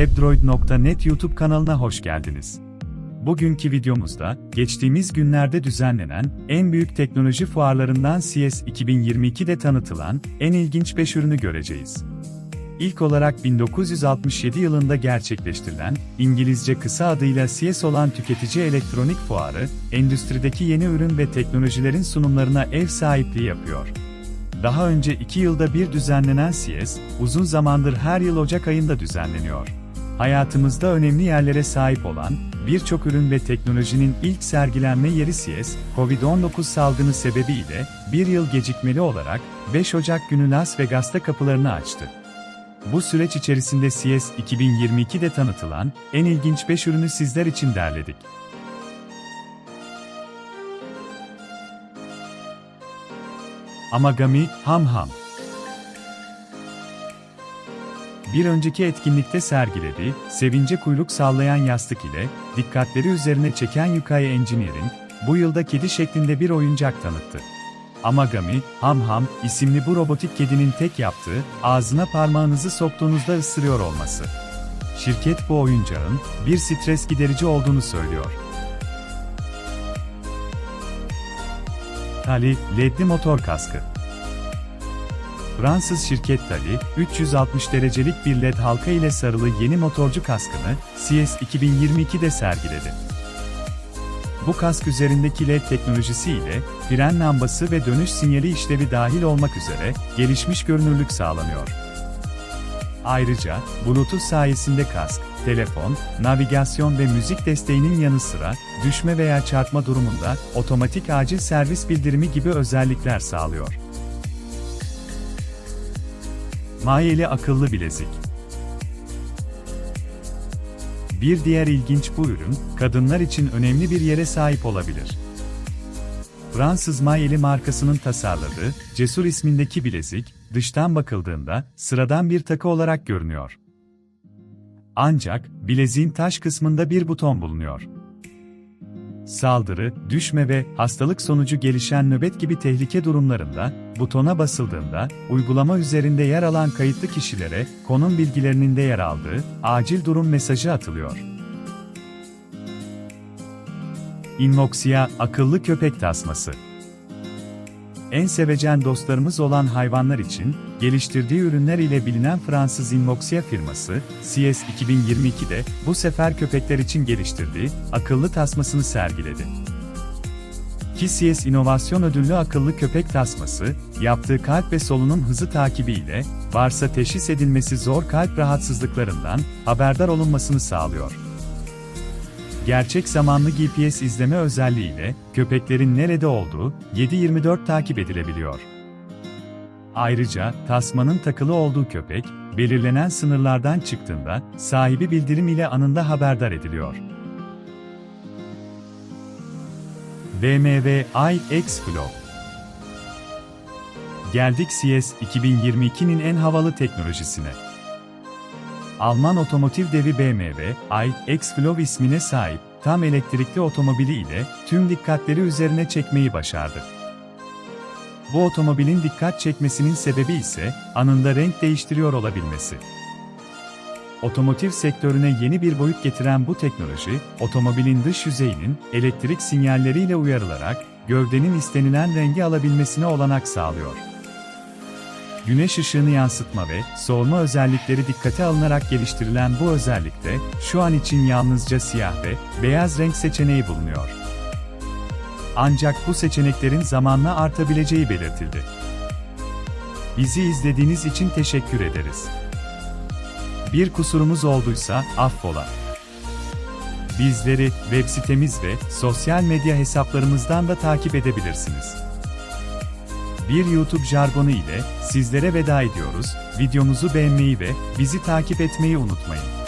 webdroid.net YouTube kanalına hoş geldiniz. Bugünkü videomuzda, geçtiğimiz günlerde düzenlenen, en büyük teknoloji fuarlarından CES 2022'de tanıtılan, en ilginç 5 ürünü göreceğiz. İlk olarak 1967 yılında gerçekleştirilen, İngilizce kısa adıyla CES olan Tüketici Elektronik Fuarı, endüstrideki yeni ürün ve teknolojilerin sunumlarına ev sahipliği yapıyor. Daha önce iki yılda bir düzenlenen CES, uzun zamandır her yıl Ocak ayında düzenleniyor. Hayatımızda önemli yerlere sahip olan, birçok ürün ve teknolojinin ilk sergilenme yeri CES, Covid-19 salgını sebebiyle bir yıl gecikmeli olarak 5 Ocak günü Las Vegas'ta kapılarını açtı. Bu süreç içerisinde CES 2022'de tanıtılan en ilginç 5 ürünü sizler için derledik. Amagami Ham Ham Bir önceki etkinlikte sergilediği, sevince kuyruk sallayan yastık ile, dikkatleri üzerine çeken Yukai Engineering, bu yılda kedi şeklinde bir oyuncak tanıttı. Amagami, Ham Ham isimli bu robotik kedinin tek yaptığı, ağzına parmağınızı soktuğunuzda ısırıyor olması. Şirket bu oyuncağın, bir stres giderici olduğunu söylüyor. Tali, ledli motor kaskı. Fransız şirket Tali, 360 derecelik bir led halka ile sarılı yeni motorcu kaskını CES 2022'de sergiledi. Bu kask üzerindeki LED teknolojisi ile fren lambası ve dönüş sinyali işlevi dahil olmak üzere gelişmiş görünürlük sağlanıyor. Ayrıca Bluetooth sayesinde kask, telefon, navigasyon ve müzik desteğinin yanı sıra düşme veya çarpma durumunda otomatik acil servis bildirimi gibi özellikler sağlıyor. Mayeli akıllı bilezik. Bir diğer ilginç bu ürün, kadınlar için önemli bir yere sahip olabilir. Fransız Mayeli markasının tasarladığı Cesur ismindeki bilezik, dıştan bakıldığında sıradan bir takı olarak görünüyor. Ancak bileziğin taş kısmında bir buton bulunuyor. Saldırı, düşme ve hastalık sonucu gelişen nöbet gibi tehlike durumlarında butona basıldığında uygulama üzerinde yer alan kayıtlı kişilere konum bilgilerinin de yer aldığı acil durum mesajı atılıyor. Inmoxia akıllı köpek tasması. En sevecen dostlarımız olan hayvanlar için geliştirdiği ürünler ile bilinen Fransız Inmoxia firması, CES 2022'de bu sefer köpekler için geliştirdiği akıllı tasmasını sergiledi. KCS İnovasyon Ödüllü Akıllı Köpek Tasması, yaptığı kalp ve solunum hızı takibi ile, varsa teşhis edilmesi zor kalp rahatsızlıklarından haberdar olunmasını sağlıyor. Gerçek zamanlı GPS izleme özelliğiyle, köpeklerin nerede olduğu 7-24 takip edilebiliyor. Ayrıca, tasmanın takılı olduğu köpek, belirlenen sınırlardan çıktığında, sahibi bildirim ile anında haberdar ediliyor. BMW iX Flow Geldik CES 2022'nin en havalı teknolojisine. Alman otomotiv devi BMW, iX Flow ismine sahip, tam elektrikli otomobili ile tüm dikkatleri üzerine çekmeyi başardı. Bu otomobilin dikkat çekmesinin sebebi ise anında renk değiştiriyor olabilmesi. Otomotiv sektörüne yeni bir boyut getiren bu teknoloji, otomobilin dış yüzeyinin elektrik sinyalleriyle uyarılarak gövdenin istenilen rengi alabilmesine olanak sağlıyor. Güneş ışığını yansıtma ve soğuma özellikleri dikkate alınarak geliştirilen bu özellikte şu an için yalnızca siyah ve beyaz renk seçeneği bulunuyor. Ancak bu seçeneklerin zamanla artabileceği belirtildi. Bizi izlediğiniz için teşekkür ederiz. Bir kusurumuz olduysa affola. Bizleri web sitemiz ve sosyal medya hesaplarımızdan da takip edebilirsiniz. Bir YouTube jargonu ile sizlere veda ediyoruz. Videomuzu beğenmeyi ve bizi takip etmeyi unutmayın.